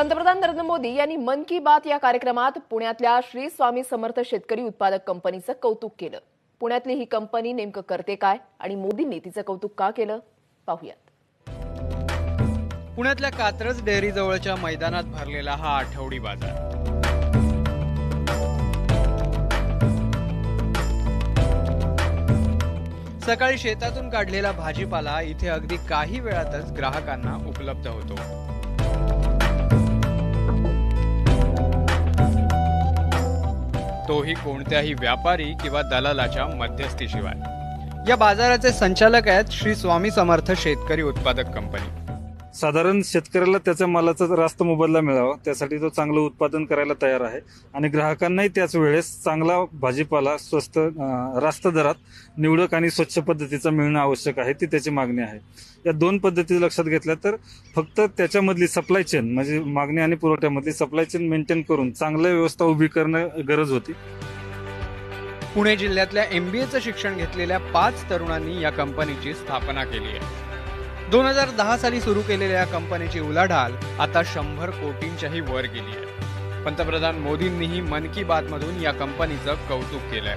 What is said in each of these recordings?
पंतप्रधान नरेंद्र मोदी यांनी मन की बात या कार्यक्रमात पुण्यातल्या श्री स्वामी समर्थ शेतकरी उत्पादक कंपनीचं कौतुक केलं. पुण्यातली ही कंपनी नेमकं करते काय आणि मोदींनी तिचं कौतुक का केलं? पाहूयात. पुण्यातल्या कात्रज डेअरी जवळच्या मैदानात भरलेला हा आठवडी बाजार. सकाळी शेतातून काढलेला भाजीपाला इथे अगदी काही वेळातच ग्राहकांना उपलब्ध होतो. तोही कोणत्याही व्यापारी किंवा दलालाच्या मध्यस्थीशिवाय. या बाजाराचे संचालक आहेत श्री स्वामी समर्थ शेतकरी उत्पादक कंपनी. साधारण शेतकऱ्याला त्याच्या मालाचा रास्त मोबदला मिळावा. त्यासाठी तो चांगलं उत्पादन करायला तयार आहे. आणि ग्राहकांनाही त्याच वेळेस चांगला भाजीपाला स्वस्त रास्त दरात निवडक आणि स्वच्छ पद्धतीचा मिळणं आवश्यक आहे ती त्याची मागणी आहे. या दोन पद्धती लक्षात घेतल्या तर फक्त त्याच्यामधली सप्लाय चेन म्हणजे मागणी आणि पुरवठ्यामधली सप्लाय चेन मेंटेन करून चांगल्या व्यवस्था उभी करणं गरज होती. पुणे जिल्ह्यातल्या एमबीएचं शिक्षण घेतलेल्या पाच तरुणांनी या कंपनीची स्थापना केली आहे. दोन हजार दहा साली सुरू केलेल्या या कंपनीची उलाढाल आता शंभर कोटींच्याही वर गेली आहे. पंतप्रधान मोदींनीही मन की बात मधून या कंपनीचं कौतुक केलंय.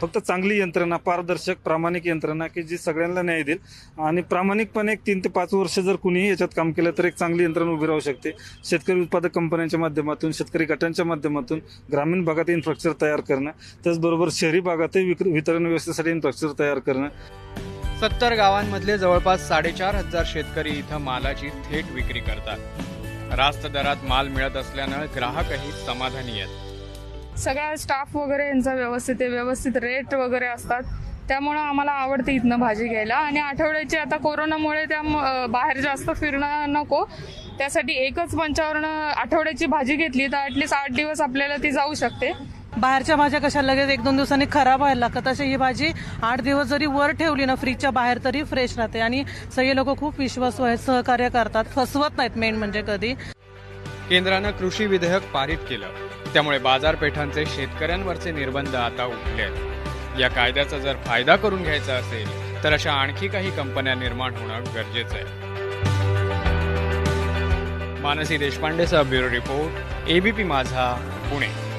फक्त चांगली यंत्रणा पारदर्शक प्रामाणिक यंत्रणा की जी सगळ्यांना न्याय देईल. आणि प्रामाणिकपणे एक तीन ते पाच वर्ष जर कुणीही याच्यात काम केलं तर एक चांगली यंत्रणा उभी राहू शकते. शेतकरी उत्पादक कंपन्यांच्या माध्यमातून शेतकरी गटांच्या माध्यमातून ग्रामीण भागात इन्फ्रास्ट्रक्चर तयार करणं त्याचबरोबर शहरी भागातही वितरण व्यवस्थेसाठी इन्फ्रास्ट्रक्चर तयार करणं. सत्तर गावांमधले जवळपास साडेचार हजार शेतकरी इथं मालाची थेट विक्री करतात. रास्त दरात माल मिळत असल्यानं ग्राहकही समाधानी आहेत. सगळा स्टाफ वगैरे यांचा व्यवस्थित आहे व्यवस्थित रेट वगैरे असतात. त्यामुळं आम्हाला आवडते इथनं भाजी घ्यायला. आणि आठवड्याची आता कोरोनामुळे त्या बाहेर जास्त फिरणं नको. त्यासाठी एकच मंचावरनं आठवड्याची भाजी घेतली तर ॲटलिस्ट आठ दिवस आपल्याला ती जाऊ शकते. बाहेरच्या भाज्या कशा लगेच एक दोन दिवसांनी खराब व्हायला लागतात. तशी ही भाजी आठ दिवस जरी वर ठेवली ना फ्रीजच्या बाहेर तरी फ्रेश राहते. आणि सगळे लोक खूप विश्वासू आहेत सहकार्य करतात. फसवत नाहीत मेन म्हणजे कधी. केंद्रानं कृषी विधेयक पारित केलं. त्यामुळे बाजारपेठांचे शेतकऱ्यांवरचे निर्बंध आता उठले आहेत. या कायद्याचा जर फायदा करून घ्यायचा असेल तर अशा आणखी काही कंपन्या निर्माण होणं गरजेचं आहे. Mansi देशपांडेचा bureau report ABP Majha Pune.